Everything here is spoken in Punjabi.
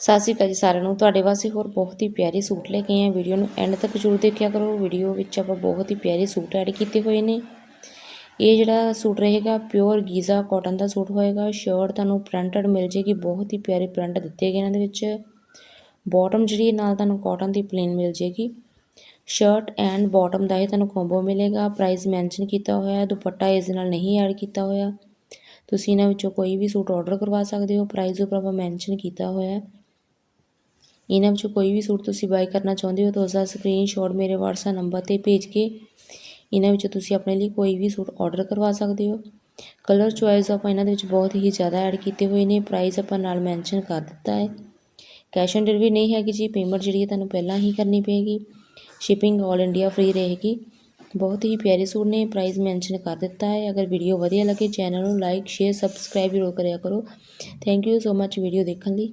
ਸਤਿ ਸ਼੍ਰੀ ਅਕਾਲ ਜੀ ਸਾਰਿਆਂ ਨੂੰ। ਤੁਹਾਡੇ ਵਾਸਤੇ ਹੋਰ ਬਹੁਤ ਹੀ ਪਿਆਰੇ ਸੂਟ ਲੈ ਕੇ ਆਏ ਹਾਂ। ਵੀਡੀਓ ਨੂੰ ਐਂਡ ਤੱਕ ਜ਼ਰੂਰ ਦੇਖਿਆ ਕਰੋ। ਵੀਡੀਓ ਵਿੱਚ ਆਪਾਂ ਬਹੁਤ ਹੀ ਪਿਆਰੇ ਸੂਟ ਐਡ ਕੀਤੇ ਹੋਏ ਨੇ। ਇਹ ਜਿਹੜਾ ਸੂਟ ਰਹੇਗਾ ਪਿਓਰ ਗੀਜ਼ਾ ਕਾਟਨ ਦਾ ਸੂਟ ਹੋਏਗਾ। ਸ਼ਰਟ ਤੁਹਾਨੂੰ ਪ੍ਰਿੰਟਡ ਮਿਲ ਜੇਗੀ। ਬਹੁਤ ਹੀ ਪਿਆਰੇ ਪ੍ਰਿੰਟ ਦਿੱਤੇ ਗਏ ਇਹਨਾਂ ਦੇ ਵਿੱਚ। ਬਾਟਮ ਜਿਹੜੀ ਨਾਲ ਤੁਹਾਨੂੰ ਕਾਟਨ ਦੀ ਪਲੇਨ ਮਿਲ ਜੇਗੀ। ਸ਼ਰਟ ਐਂਡ ਬਾਟਮ ਦਾ ਇਹ ਤੁਹਾਨੂੰ ਕੰਬੋ ਮਿਲੇਗਾ। ਪ੍ਰਾਈਸ ਮੈਂਸ਼ਨ ਕੀਤਾ ਹੋਇਆ ਹੈ। ਦੁਪੱਟਾ ਇਸ ਦੇ ਨਾਲ ਨਹੀਂ ਐਡ ਕੀਤਾ ਹੋਇਆ। ਤੁਸੀਂ ਇਹਨਾਂ ਵਿੱਚੋਂ ਕੋਈ ਵੀ ਸੂਟ ਆਰਡਰ ਕਰਵਾ ਸਕਦੇ ਹੋ। ਪ੍ਰਾਈਸ ਉੱਪਰ ਆਪਾਂ ਮੈਂਸ਼ਨ ਕੀਤਾ ਹੋਇਆ ਹੈ। ਇਹਨਾਂ ਵਿੱਚੋਂ ਕੋਈ ਵੀ ਸੂਟ ਤੁਸੀਂ ਬਾਏ ਕਰਨਾ ਚਾਹੁੰਦੇ ਹੋ ਤਾਂ ਉਸ ਦਾ ਸਕਰੀਨਸ਼ਾਟ ਮੇਰੇ WhatsApp ਨੰਬਰ ਤੇ ਭੇਜ ਕੇ ਇਹਨਾਂ ਵਿੱਚੋਂ ਤੁਸੀਂ ਆਪਣੇ ਲਈ ਕੋਈ ਵੀ ਸੂਟ ਆਰਡਰ ਕਰਵਾ ਸਕਦੇ ਹੋ। ਕਲਰ ਚੁਆਇਸ ਆਪਾਂ ਇਹਨਾਂ ਦੇ ਵਿੱਚ ਬਹੁਤ ਹੀ ਜ਼ਿਆਦਾ ਐਡ ਕੀਤੇ ਹੋਏ ਨੇ ਪ੍ਰਾਈਸ ਆਪਾਂ ਨਾਲ ਮੈਂਸ਼ਨ ਕਰ ਦਿੱਤਾ ਹੈ। ਕੈਸ਼ ਔਨ ਡਿਲੀਵਰੀ ਨਹੀਂ ਹੈਗੀ ਜੀ ਪੇਮੈਂਟ ਜਿਹੜੀ ਹੈ ਤੁਹਾਨੂੰ ਪਹਿਲਾਂ ਹੀ ਕਰਨੀ ਪਏਗੀ। ਸ਼ਿਪਿੰਗ ਆਲ ਇੰਡੀਆ ਫ੍ਰੀ ਰਹੇਗੀ। ਬਹੁਤ ਹੀ ਪਿਆਰੇ ਸੂਟ ਨੇ ਪ੍ਰਾਈਸ ਮੈਂਸ਼ਨ ਕਰ ਦਿੱਤਾ ਹੈ। ਅਗਰ ਵੀਡੀਓ ਵਧੀਆ ਲੱਗੇ ਚੈਨਲ ਨੂੰ ਲਾਈਕ ਸ਼ੇਅਰ ਸਬਸਕ੍ਰਾਈਬ ਜ਼ਰੂਰ ਕਰਿਆ ਕਰੋ। Thank you so much video ਦੇਖਣ ਲਈ।